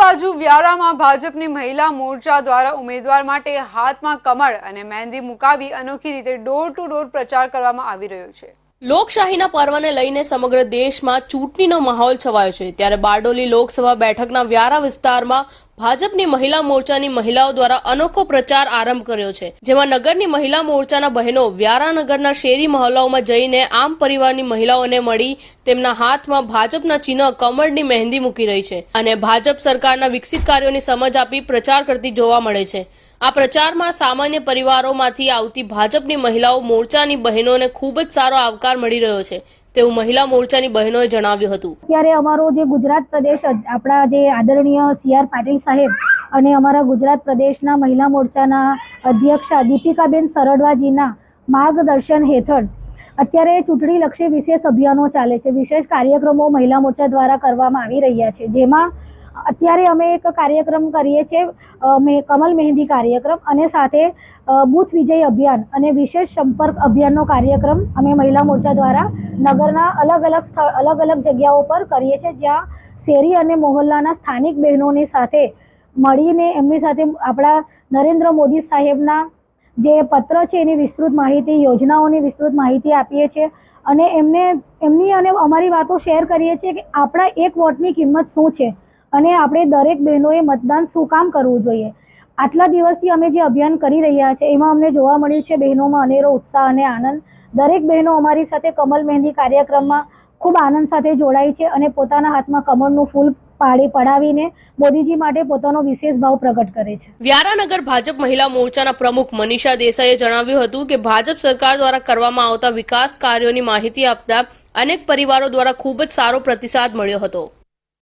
બાજુ વ્યારામાં ભાજપની મહિલા મોરચા દ્વારા ઉમેદવાર માટે હાથમાં કમળ અને મહેંદી મુકાવી અનોખી રીતે ડોર ટુ ડોર પ્રચાર કરવામાં આવી રહ્યો છે. લોકશાહીના પર્વને લઈને સમગ્ર દેશમાં ચૂંટણીનો માહોલ છવાયો છે. ત્યારે બારડોલી લોકસભા બેઠકના વ્યારા વિસ્તારમાં ભાજપની મહિલા મોરચાની મહિલાઓ દ્વારા અનોખો પ્રચાર આરંભ કર્યો છે, જેમાં નગરની મહિલા મોરચાના બહેનો વ્યારાનગરના શેરી મહોલ્લાઓમાં જઈને આમ પરિવારની મહિલાઓને મળી તેમના હાથમાં ભાજપના ચિહ્ન કમળની મહેંદી મૂકી રહી છે અને ભાજપ સરકારના વિકસિત કાર્યોની સમજ આપી પ્રચાર કરતી જોવા મળે છે. આ પ્રચારમાં સામાન્ય પરિવારોમાંથી આવતી ભાજપની મહિલાઓ મોરચાની બહેનોને ખૂબ જ સારો આવકાર મળી રહ્યો છે. તેવું મહિલા મોરચાની બહેનોએ જણાવ્યું હતું. અત્યારે અમારો જે ગુજરાત પ્રદેશ આપણા જે આદરણીય સી આર પાટીલ સાહેબ અને અમારા ગુજરાત પ્રદેશના મહિલા મોરચાના અધ્યક્ષા દીપિકાબેન સરડવાજીના માર્ગદર્શન હેઠળ અત્યારે ચૂંટણીલક્ષી વિશેષ અભિયાનો ચાલે છે. વિશેષ કાર્યક્રમો મહિલા મોરચા દ્વારા કરવામાં આવી રહ્યા છે. જેમાં અત્યારે અમે એક કાર્યક્રમ કરીએ છીએ કમલ મહેંદી કાર્યક્રમ અને સાથે બૂથ વિજય અભિયાન અને વિશેષ સંપર્ક અભિયાનનો કાર્યક્રમ અમે મહિલા મોરચા દ્વારા નગરના અલગ અલગ સ્થળ, અલગ અલગ જગ્યાઓ પર કરીએ છીએ, જ્યાં શેરી અને મોહલ્લાના સ્થાનિક બહેનોની સાથે મળીને એમની સાથે આપણા નરેન્દ્ર મોદી સાહેબના જે પત્ર છે એની વિસ્તૃત માહિતી, યોજનાઓની વિસ્તૃત માહિતી આપીએ છીએ અને એમને, એમની અને અમારી વાતો શેર કરીએ છીએ કે આપણા એક વોટની કિંમત શું છે? અને આપણે દરેક બહેનોએ મતદાન શું કામ કરવું જોઈએ? આટલા દિવસથી અમે જે અભિયાન કરી રહ્યા છે, એમાં અમને જોવા મળ્યું છે બહેનોમાં અનેરો ઉત્સાહ અને આનંદ. દરેક બહેનો અમારી સાથે કમલ મહેંદી કાર્યક્રમમાં ખૂબ આનંદ સાથે જોડાઈ છે અને પોતાના હાથમાં કમળનું ફૂલ પાડી પડાવીને મોદીજી માટે પોતાનો વિશેષ ભાવ પ્રગટ કરે છે. વ્યારાનગર ભાજપ મહિલા મોરચાના પ્રમુખ મનીષા દેસાઈએ જણાવ્યું હતું કે ભાજપ સરકાર દ્વારા કરવામાં આવતા વિકાસ કાર્યોની માહિતી આપતા અનેક પરિવારો દ્વારા ખૂબ જ સારો પ્રતિસાદ મળ્યો હતો.